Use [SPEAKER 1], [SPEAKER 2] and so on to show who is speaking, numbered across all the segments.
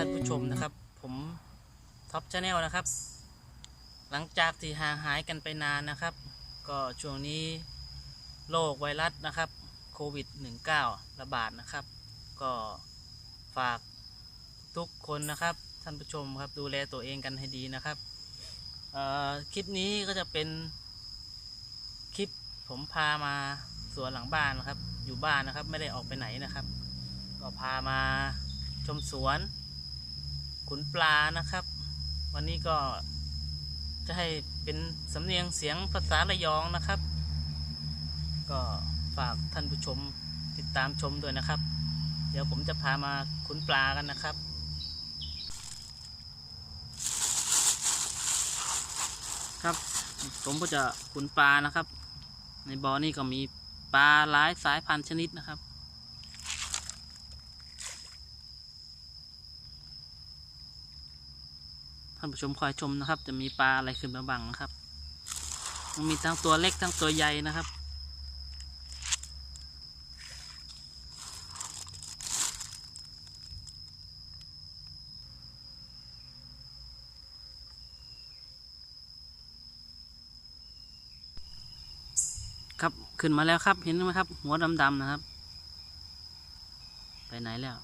[SPEAKER 1] ท่านผู้ชมนะครับ ผมท็อปชาแนลนะครับ หลังจากที่ห่างหายกันไปนานนะครับ ก็ช่วงนี้โรคไวรัสนะครับโควิด -19 ระบาดนะครับ ก็ฝากทุกคนนะครับ ท่านผู้ชมครับดูแลตัวเองกันให้ดีนะครับคลิปนี้ก็จะเป็นคลิปผมพามาสวนหลังบ้านนะครับ อยู่บ้านนะครับไม่ได้ออกไปไหนนะครับ ก็พามาชมสวน ขุนปลานะครับ วันนี้ก็จะให้เป็นสำเนียงเสียงภาษาระยองนะครับ ก็ฝากท่านผู้ชมติดตามชมด้วยนะครับ เดี๋ยวผมจะพามาขุนปลากันนะครับครับผมก็จะขุนปลานะครับ ในบ่อนี่ก็มีปลาหลายสายพันธุ์ชนิดนะครับ ท่านผู้ชมคอยชมนะครับ จะมีปลาอะไรขึ้นมาบ้างนะครับมีทั้งตัวเล็กทั้งตัวใหญ่นะครับ ครับขึ้นมาแล้วครับเห็นไหมครับ หัวดำๆนะครับ ไปไหนแล้ว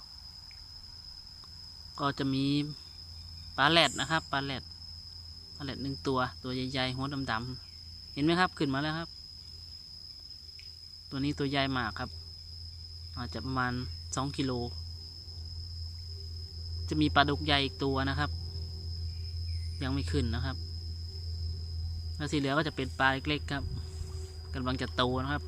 [SPEAKER 1] ก็จะมี ปลาแรดนะครับปลาแรดปลาแรดหนึ่งตัวตัวใหญ่ๆหัวดำๆเห็นไหมครับขึ้นมาแล้วครับ ตัวนี้ตัวใหญ่มากครับ อาจจะประมาณสองกิโลจะมีปลาดุกใหญ่อีกตัวนะครับ ยังไม่ขึ้นนะครับแล้วที่เหลือก็จะเป็นปลาเล็กๆครับกำลังจะโตนะครับ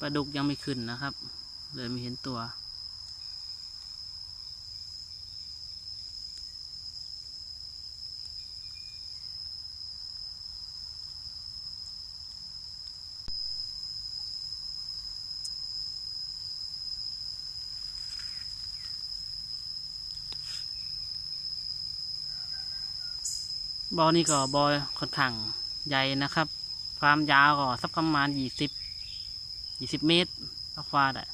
[SPEAKER 1] ปลาดุกยังไม่ขึ้นนะครับ เลยไม่เห็นตัว บอนี่ก็บอค่อนข้างใหญ่นะครับ ความยาวก็สักประมาณยี่สิบ ยี่สิบเมตรก็ฟาดอะ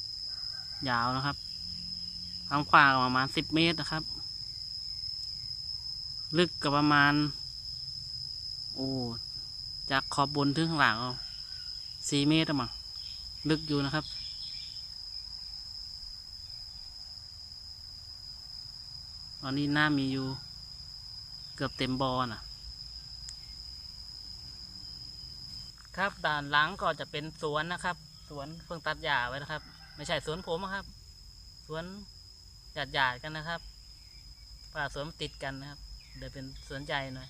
[SPEAKER 1] ยาวนะครับความกว้าประมาณสิบเมตรนะครับ ลึกก็ประมาณ โอ้จากขอบบนถึงข้างหลังสี่เมตรมั้งลึกอยู่นะครับ ตอนนี้น้ามีอยู่ เกือบเต็มบอน่ะครับด่านหลังก็จะเป็นสวนนะครับ สวนเพิ่งตัดหญ้าไว้นะครับ ไม่ใช่สวนผมครับ สวนหยาดหยาดกันนะครับป่าสวนติดกันนะครับ เดี๋ยวเป็นสวนใหญ่หน่อย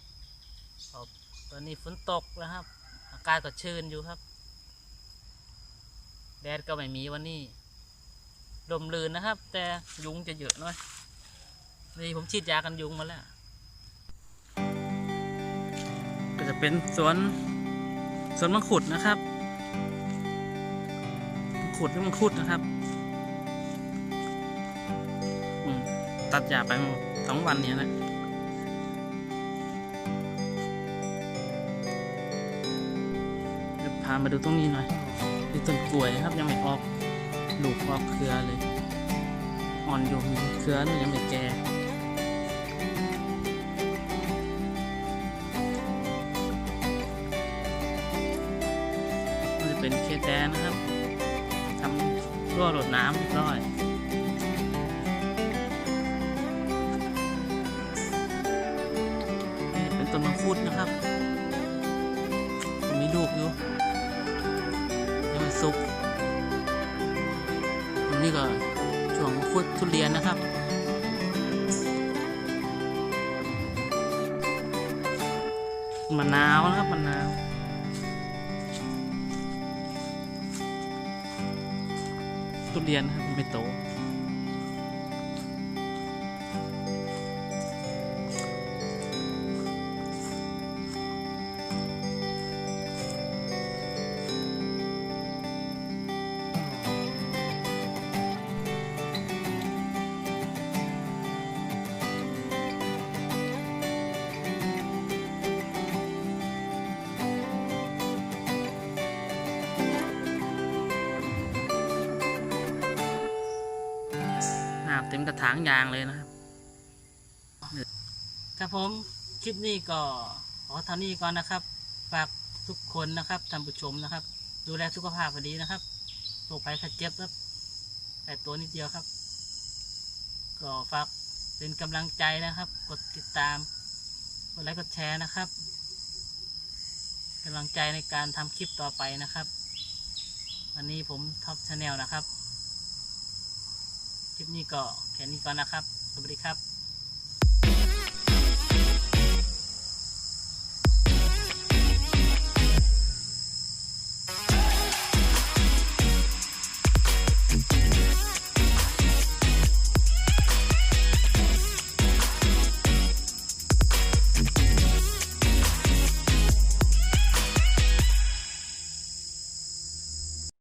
[SPEAKER 1] ออกตอนนี้ฝนตกนะครับ อากาศก็ชื้นอยู่ครับ แดดก็ไม่มีวันนี้ลมลื่นนะครับ แต่ยุงจะเยอะหน่อยนี่ผมฉีดยากันยุงมาแล้ว ก็จะเป็นสวนสวนมังคุดนะครับ มังคุดหรือมังคุดนะครับตัดหญ้าไปสองวันเนี้ยนะพามาดูตรงนี้หน่อยดูต้นกล้วยนะครับ ยังไม่ออกลูกออกเครือเลย อ่อนอยู่มีเครือมันยังไม่แก่จะเป็นเคแดนนะครับ รั่วหลดน้ำเรียบร้อยนี่เป็นต้นมังคุดนะครับ มีลูกอยู่ยังไม่สุกอันนี้ก็ช่วงมังคุดทุเรียนนะครับมะนาวนะครับมะนาว ทุเรียนครับไม่โต เต็มกระถางยางเลยนะครับครับผมคลิปนี้ก็ขอเท่านี้ก่อนนะครับฝากทุกคนนะครับท่านผู้ชมนะครับ ดูแลสุขภาพดีนะครับโรคภัยไข้เจ็บครับแต่ตัวนิดเดียวครับ ก็ฝากเป็นกำลังใจนะครับ กดติดตามกดไลค์กดแชร์นะครับกำลังใจในการทำคลิปต่อไปนะครับ วันนี้ผมท็อปชาแนลนะครับ ลิปนี้ก็แค่นี้ก่อนนะครับ สวัสดีครับ